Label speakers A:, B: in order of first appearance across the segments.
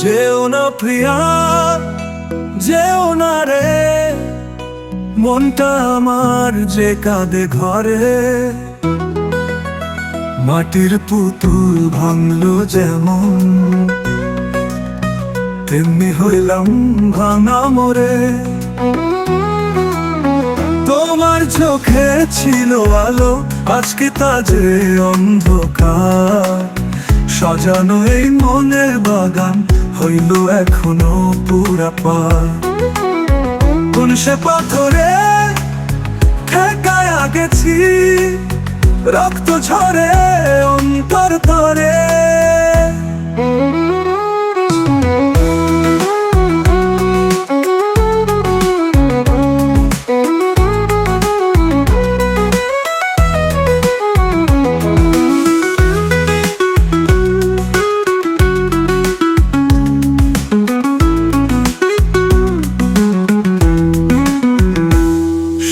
A: যেও না প্রিয়া, যেও না রে। মনটা আমার যে কাঁদে ঘরে, মাটির পুতুল ভাঙলো যেমন। তেমনি হইলাম ভাঙা মোরে তোমার চোখে ছিল আলো, আজকে তা যে অন্ধকার। সাজানো এই মনের বাগান হইল এখনও পুরা পার কোন সে পাথরে ঠেকায় গেছি রক্ত ঝরে অন্তর ধরে।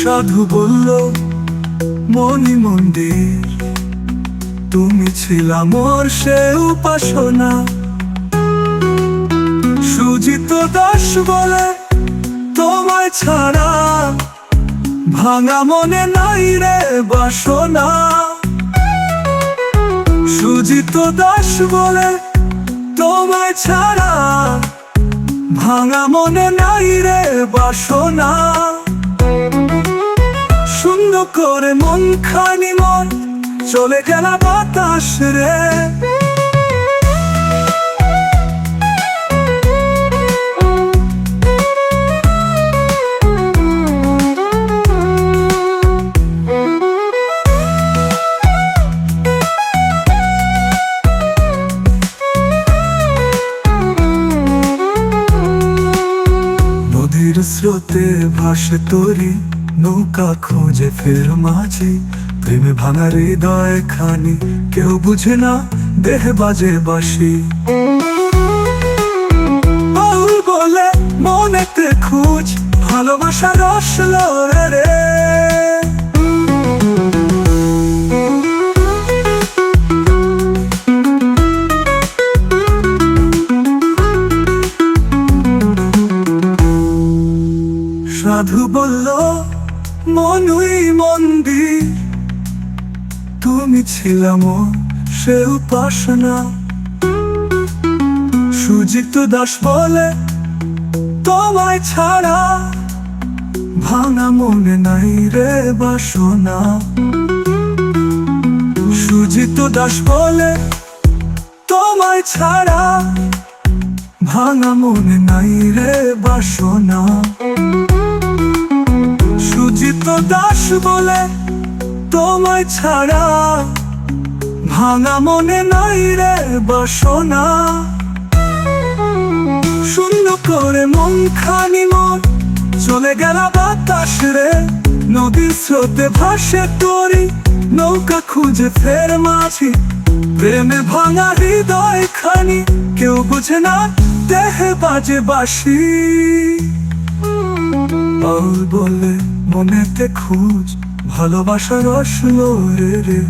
A: সাধু বলল, মণি মন্দির, তুমি ছিলাম সে উপাসনা। সুজিত দাস বলে, তোমায় ছাড়া ভাঙা মনে নাই রে বাসনা। সুজিত দাস বলে, তোমায় ছাড়া ভাঙা মনে নাই রে বাসনা। খানি মন চলে গেল বাতাস রে। স্রোতে ভাসে তরি নৌকা খোঁজে ফের মাঝি, প্রেমে ভাঙা হৃদয় খানি, কেউ বুঝে না দেহ বাজে বাসি বাউল বলে, মনেতে খুঁজ, ভালোবাসা রস রে। সাধু বলল মনুই মন্দির তুমি ছিলাম সে উপাসনা। সুজিত দাস বলে, তোমায় ছাড়া ভাঙা মনে নাই রে বাসনা। সুজিত দাস বলে, তোমায় ছাড়া ভাঙা মনে নাই রে বাসনা। দাস বলে তোমায় ছাড়া। ভাঙা মনে নাই রে বাসনা। শূন্য করে মন খানি মন, চলে গেল বাতাস রে। নদীর স্রোতে ভাসে তরি, নৌকা খুঁজে ফের মাঝি। প্রেমে ভাঙা হৃদয় খানি, কেউ বুঝে না দেহে বাজে বাসি বলে মনেতে খুঁজ ভালোবাসার আসলো রে রে।